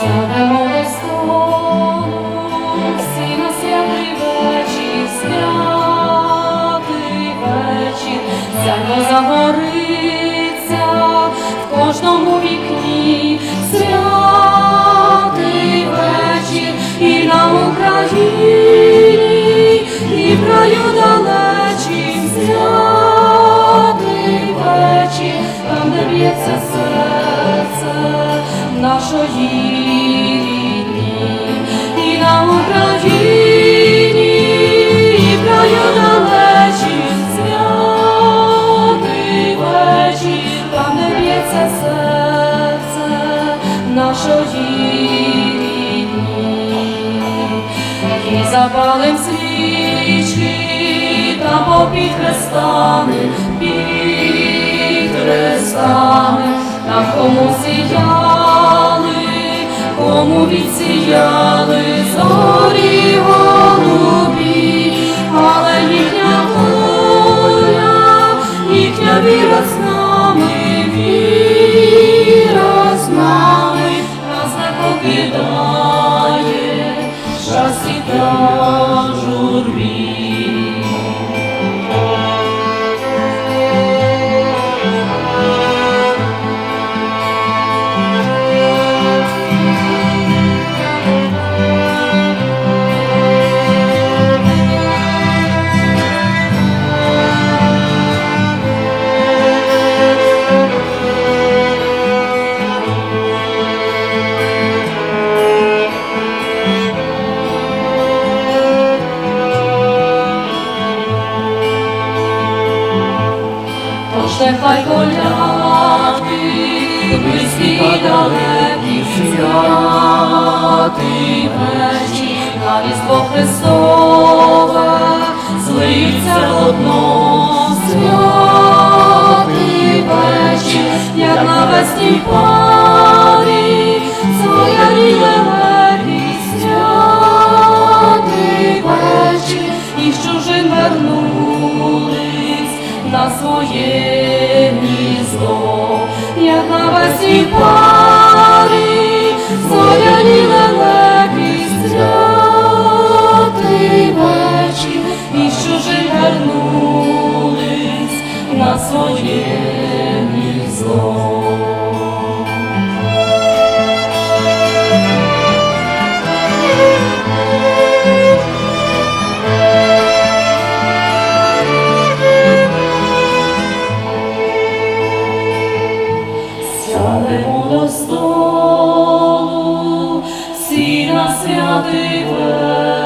Сядемо до столу, святий вечір, святий вечір, сяйво загориться в кожному вікні, святий вечір і на Україні, і в краю далечім, святий вечір, там, де б'ється серце нашої нашої рідні, і запалим свічки та попід хрестами, під хрестами, та кому сіяли, кому відсіяли покидає, щасті та Тож нехай колядки, близькі далекі, святий вечі, на різдво Христове, злиться одно, святий вечір, як навесні пам'ять. на своє гніздо, як на весні парі, зоряні лелеки святий вечір, і що ж на своє. святий.